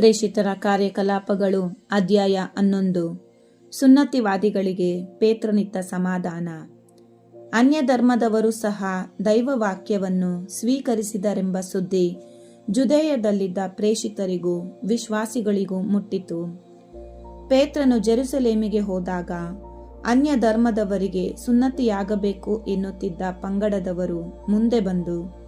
ಪ್ರೇಷಿತರ ಕಾರ್ಯಕಲಾಪಗಳು, ಅಧ್ಯಾಯ ಹನ್ನೊಂದು. ಸುನ್ನತಿವಾದಿಗಳಿಗೆ ಪೇತ್ರನಿತ್ತ ಸಮಾಧಾನ. ಅನ್ಯ ಧರ್ಮದವರು ಸಹ ದೈವವಾಕ್ಯವನ್ನು ಸ್ವೀಕರಿಸಿದರೆಂಬ ಸುದ್ದಿ ಜುದೇಯದಲ್ಲಿದ್ದ ಪ್ರೇಷಿತರಿಗೂ, ವಿಶ್ವಾಸಿಗಳಿಗೂ ಮುಟ್ಟಿತು. ಪೇತ್ರನು ಜೆರುಸಲೇಮಿಗೆ ಹೋದಾಗ ಅನ್ಯ ಧರ್ಮದವರಿಗೆ ಸುನ್ನತಿಯಾಗಬೇಕು ಎನ್ನುತ್ತಿದ್ದ ಪಂಗಡದವರು ಮುಂದೆ ಬಂದು,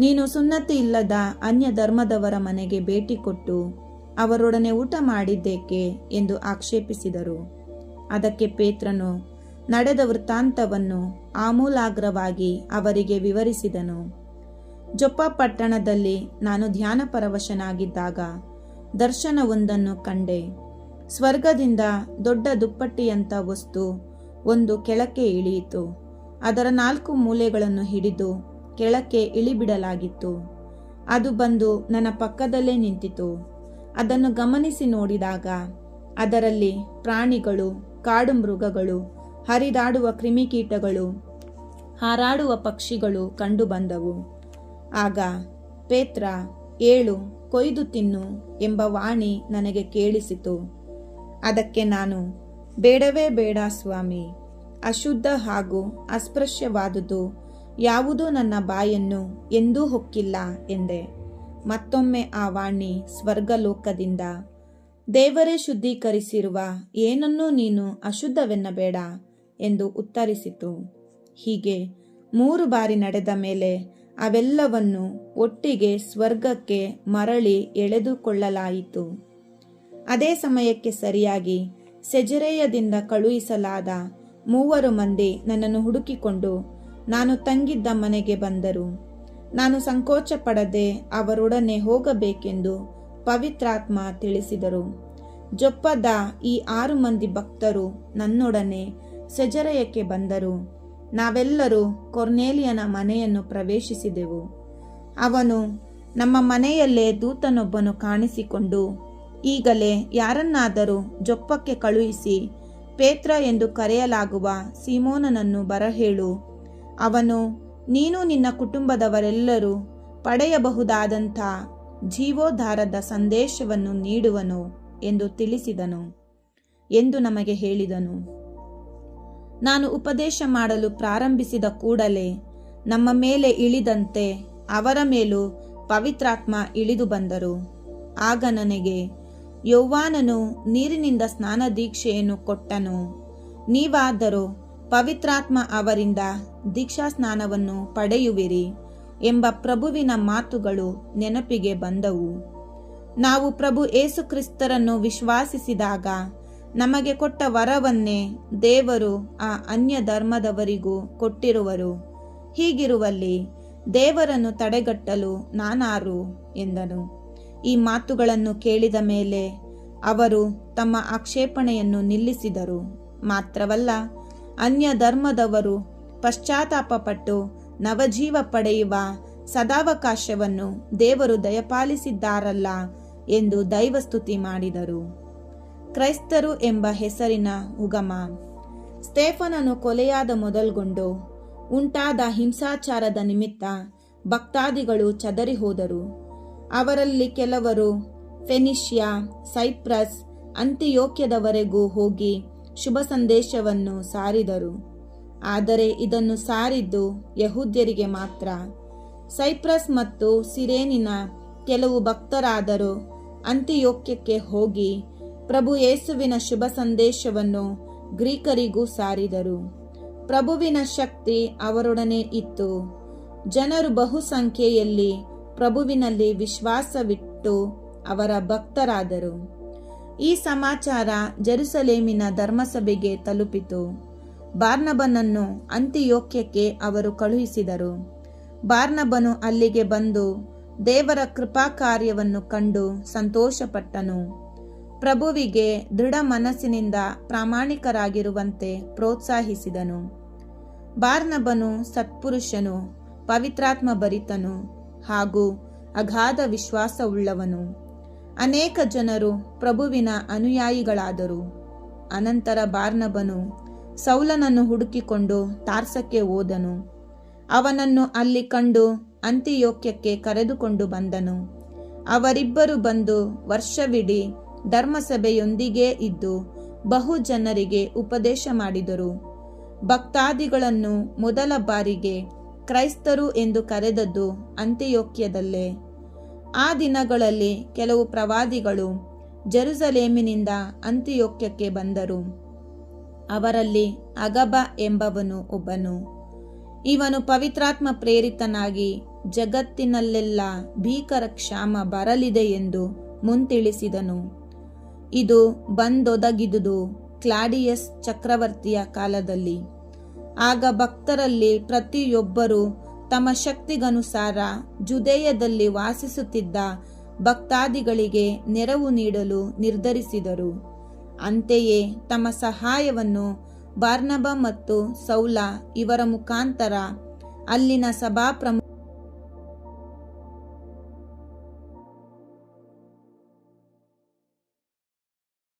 ನೀನು ಸುನ್ನತಿ ಇಲ್ಲದ ಅನ್ಯ ಧರ್ಮದವರ ಮನೆಗೆ ಭೇಟಿ ಕೊಟ್ಟು ಅವರೊಡನೆ ಊಟ ಮಾಡಿದ್ದೇಕೆ ಎಂದು ಆಕ್ಷೇಪಿಸಿದರು. ಅದಕ್ಕೆ ಪೇತ್ರನು, ನಡೆದ ವೃತ್ತಾಂತವನ್ನು ಆಮೂಲಾಗ್ರವಾಗಿ ಅವರಿಗೆ ವಿವರಿಸಿದನು. ಜೊಪ್ಪ ಪಟ್ಟಣದಲ್ಲಿ ನಾನು ಧ್ಯಾನ ಪರವಶನಾಗಿದ್ದಾಗ ದರ್ಶನವೊಂದನ್ನು ಕಂಡೆ. ಸ್ವರ್ಗದಿಂದ ದೊಡ್ಡ ದುಪ್ಪಟ್ಟಿಯಂಥ ವಸ್ತು ಒಂದು ಕೆಳಕ್ಕೆ ಇಳಿಯಿತು. ಅದರ ನಾಲ್ಕು ಮೂಲೆಗಳನ್ನು ಹಿಡಿದು ಕೆಳಕ್ಕೆ ಇಳಿಬಿಡಲಾಗಿತ್ತು. ಅದು ಬಂದು ನನ್ನ ಪಕ್ಕದಲ್ಲೇ ನಿಂತಿತು. ಅದನ್ನು ಗಮನಿಸಿ ನೋಡಿದಾಗ ಅದರಲ್ಲಿ ಪ್ರಾಣಿಗಳು ಕಾಡು ಮೃಗಗಳು ಹರಿದಾಡುವ ಕ್ರಿಮಿಕೀಟಗಳು, ಹಾರಾಡುವ ಪಕ್ಷಿಗಳು ಕಂಡುಬಂದವು. ಆಗ ಪೇತ್ರ, ಏಳು, ಕೊಯ್ದು ತಿನ್ನು ಎಂಬ ವಾಣಿ ನನಗೆ ಕೇಳಿಸಿತು. ಅದಕ್ಕೆ ನಾನು, ಬೇಡವೇ ಬೇಡ ಸ್ವಾಮಿ, ಅಶುದ್ಧ ಹಾಗೂ ಅಸ್ಪೃಶ್ಯವಾದುದು ಯಾವುದೂ ನನ್ನ ಬಾಯನ್ನು ಎಂದೂ ಹೊಕ್ಕಿಲ್ಲ ಎಂದೆ. ಮತ್ತೊಮ್ಮೆ ಆ ವಾಣಿ ಸ್ವರ್ಗಲೋಕದಿಂದ. ದೇವರೇ ಶುದ್ಧೀಕರಿಸಿರುವ ಏನನ್ನೂ ನೀನು ಅಶುದ್ಧವೆನ್ನಬೇಡ ಎಂದು ಉತ್ತರಿಸಿತು. ಹೀಗೆ ಮೂರು ಬಾರಿ ನಡೆದ ಮೇಲೆ ಅವೆಲ್ಲವನ್ನು ಒಟ್ಟಿಗೆ ಸ್ವರ್ಗಕ್ಕೆ ಮರಳಿ ಎಳೆದುಕೊಳ್ಳಲಾಯಿತು. ಅದೇ ಸಮಯಕ್ಕೆ ಸರಿಯಾಗಿ ಸೆಜರೇಯದಿಂದ ಕಳುಹಿಸಲಾದ ಮೂವರು ಮಂದಿ ನನ್ನನ್ನು ಹುಡುಕಿಕೊಂಡು ನಾನು ತಂಗಿದ್ದ ಮನೆಗೆ ಬಂದರು. ನಾನು ಸಂಕೋಚ ಪಡದೆ ಅವರೊಡನೆ ಹೋಗಬೇಕೆಂದು ಪವಿತ್ರಾತ್ಮ ತಿಳಿಸಿದರು. ಜೊಪ್ಪದ ಈ ಆರು ಮಂದಿ ಭಕ್ತರು ನನ್ನೊಡನೆ ಸೆಜರಯಕ್ಕೆ ಬಂದರು. ನಾವೆಲ್ಲರೂ ಕೊರ್ನೇಲಿಯನ ಮನೆಯನ್ನು ಪ್ರವೇಶಿಸಿದೆವು. ಅವನು ನಮ್ಮ ಮನೆಯಲ್ಲೇ ದೂತನೊಬ್ಬನು ಕಾಣಿಸಿಕೊಂಡು, ಈಗಲೇ ಯಾರನ್ನಾದರೂ ಜೊಪ್ಪಕ್ಕೆ ಕಳುಹಿಸಿ ಪೇತ್ರ ಎಂದು ಕರೆಯಲಾಗುವ ಸೀಮೋನನನ್ನು ಬರಹೇಳು. ಅವನು ನೀನು ನಿನ್ನ ಕುಟುಂಬದವರೆಲ್ಲರೂ ಪಡೆಯಬಹುದಾದಂಥ ಜೀವೋದ್ಧಾರದ ಸಂದೇಶವನ್ನು ನೀಡುವನು ಎಂದು ತಿಳಿಸಿದನು ಎಂದು ನಮಗೆ ಹೇಳಿದನು. ನಾನು ಉಪದೇಶ ಮಾಡಲು ಪ್ರಾರಂಭಿಸಿದ ಕೂಡಲೇ ನಮ್ಮ ಮೇಲೆ ಇಳಿದಂತೆ ಅವರ ಮೇಲೂ ಪವಿತ್ರಾತ್ಮ ಇಳಿದು ಬಂದರು. ಆಗ ನನಗೆ ಯೌವಾನನು ನೀರಿನಿಂದ ಸ್ನಾನ ದೀಕ್ಷೆಯನ್ನು ಕೊಟ್ಟನು. ನೀವಾದರೂ ಪವಿತ್ರಾತ್ಮ ಅವರಿಂದ ದೀಕ್ಷಾ ಸ್ನಾನವನ್ನು ಪಡೆಯುವಿರಿ ಎಂಬ ಪ್ರಭುವಿನ ಮಾತುಗಳು ನೆನಪಿಗೆ ಬಂದವು. ನಾವು ಪ್ರಭು ಏಸುಕ್ರಿಸ್ತರನ್ನು ವಿಶ್ವಾಸಿಸಿದಾಗ ನಮಗೆ ಕೊಟ್ಟ ವರವನ್ನೇ ದೇವರು ಆ ಅನ್ಯ ಧರ್ಮದವರಿಗೂ ಕೊಟ್ಟಿರುವರು. ಹೀಗಿರುವಲ್ಲಿ ದೇವರನ್ನು ತಡೆಗಟ್ಟಲು ನಾನಾರು ಎಂದನು. ಈ ಮಾತುಗಳನ್ನು ಕೇಳಿದ ಮೇಲೆ ಅವರು ತಮ್ಮ ಆಕ್ಷೇಪಣೆಯನ್ನು ನಿಲ್ಲಿಸಿದರು. ಮಾತ್ರವಲ್ಲ ಅನ್ಯ ಧರ್ಮದವರು ಪಶ್ಚಾತ್ತಾಪಪಟ್ಟು ನವಜೀವ ಪಡೆಯುವ ಸದಾವಕಾಶವನ್ನು ದೇವರು ದಯಪಾಲಿಸಿದ್ದಾರಲ್ಲ ಎಂದು ದೈವಸ್ತುತಿ ಮಾಡಿದರು. ಕ್ರೈಸ್ತರು ಎಂಬ ಹೆಸರಿನ ಉಗಮ. ಸ್ಟೇಫನನು ಕೊಲೆಯಾದ ಮೊದಲ್ಗೊಂಡು ಉಂಟಾದ ಹಿಂಸಾಚಾರದ ನಿಮಿತ್ತ ಭಕ್ತಾದಿಗಳು ಚದರಿ ಹೋದರು. ಅವರಲ್ಲಿ ಕೆಲವರು ಫೆನಿಷಿಯಾ, ಸೈಪ್ರಸ್, ಅಂತಿಯೋಕ್ಯದವರೆಗೂ ಹೋಗಿ ಶುಭ ಸಂದೇಶವನ್ನು ಸಾರಿದರು. ಆದರೆ ಇದನ್ನು ಸಾರಿದ್ದು ಯಹೂದ್ಯರಿಗೆ ಮಾತ್ರ. ಸೈಪ್ರಸ್ ಮತ್ತು ಸಿರೇನಿನ ಕೆಲವು ಭಕ್ತರಾದರೂ. ಅಂತ್ಯೋಕ್ಯಕ್ಕೆ ಹೋಗಿ ಪ್ರಭು ಯೇಸುವಿನ ಶುಭ ಸಂದೇಶವನ್ನು ಗ್ರೀಕರಿಗೂ ಸಾರಿದರು. ಪ್ರಭುವಿನ ಶಕ್ತಿ ಅವರೊಡನೆ ಇತ್ತು. ಜನರು ಬಹುಸಂಖ್ಯೆಯಲ್ಲಿ ಪ್ರಭುವಿನಲ್ಲಿ ವಿಶ್ವಾಸವಿಟ್ಟು ಅವರ ಭಕ್ತರಾದರು. ಈ ಸಮಾಚಾರ ಜೆರುಸಲೇಮಿನ ಧರ್ಮಸಭೆಗೆ ತಲುಪಿತು. ಬಾರ್ನಬನನ್ನು ಅಂತ್ಯೋಕ್ಯಕ್ಕೆ ಅವರು ಕಳುಹಿಸಿದರು. ಬಾರ್ನಬನು ಅಲ್ಲಿಗೆ ಬಂದು ದೇವರ ಕೃಪಾ ಕಾರ್ಯವನ್ನು ಕಂಡು ಸಂತೋಷಪಟ್ಟನು. ಪ್ರಭುವಿಗೆ ದೃಢ ಮನಸ್ಸಿನಿಂದ ಪ್ರಾಮಾಣಿಕರಾಗಿರುವಂತೆ ಪ್ರೋತ್ಸಾಹಿಸಿದನು. ಬಾರ್ನಬನು ಸತ್ಪುರುಷನು, ಪವಿತ್ರಾತ್ಮ ಭರಿತನು ಹಾಗೂ ಅಗಾಧ ವಿಶ್ವಾಸವುಳ್ಳವನು. ಅನೇಕ ಜನರು ಪ್ರಭುವಿನ ಅನುಯಾಯಿಗಳಾದರು. ಅನಂತರ ಬಾರ್ನಬನು ಸೌಲನನ್ನು ಹುಡುಕಿಕೊಂಡು ತಾರ್ಸಕ್ಕೆ ಹೋದನು. ಅವನನ್ನು ಅಲ್ಲಿ ಕಂಡು ಅಂತ್ಯೋಕ್ಯಕ್ಕೆ ಕರೆದುಕೊಂಡು ಬಂದನು. ಅವರಿಬ್ಬರು ಬಂದು ವರ್ಷವಿಡೀ ಧರ್ಮಸಭೆಯೊಂದಿಗೇ ಇದ್ದು ಬಹು ಜನರಿಗೆ ಉಪದೇಶ ಮಾಡಿದರು. ಭಕ್ತಾದಿಗಳನ್ನು ಮೊದಲ ಬಾರಿಗೆ ಕ್ರೈಸ್ತರು ಎಂದು ಕರೆದದ್ದು ಅಂತ್ಯೋಕ್ಯದಲ್ಲೇ. ಆ ದಿನಗಳಲ್ಲಿ ಕೆಲವು ಪ್ರವಾದಿಗಳು ಜೆರುಸಲೇಮಿನಿಂದ ಅಂತ್ಯೋಕ್ಯಕ್ಕೆ ಬಂದರು. ಅವರಲ್ಲಿ ಅಗಬ ಎಂಬವನು ಒಬ್ಬನು. ಇವನು ಪವಿತ್ರಾತ್ಮ ಪ್ರೇರಿತನಾಗಿ ಜಗತ್ತಿನಲ್ಲೆಲ್ಲ ಭೀಕರ ಕ್ಷಾಮ ಬರಲಿದೆ ಎಂದು ಮುಂತಿಳಿಸಿದನು. ಇದು ಬಂದೊದಗಿದುದು ಕ್ಲಾಡಿಯಸ್ ಚಕ್ರವರ್ತಿಯ ಕಾಲದಲ್ಲಿ. ಆಗ ಭಕ್ತರಲ್ಲಿ ಪ್ರತಿಯೊಬ್ಬರೂ ತಮ್ಮ ಶಕ್ತಿಗನುಸಾರ ಜುದೇಯದಲ್ಲಿ ವಾಸಿಸುತ್ತಿದ್ದ ಭಕ್ತಾದಿಗಳಿಗೆ ನೆರವು ನೀಡಲು ನಿರ್ಧರಿಸಿದರು. ಅಂತೆಯೇ ತಮ್ಮ ಸಹಾಯವನ್ನು ಬಾರ್ನಬ ಮತ್ತು ಸೌಲ ಇವರ ಮುಖಾಂತರ ಅಲ್ಲಿನ ಸಭಾಪ್ರಮುಖ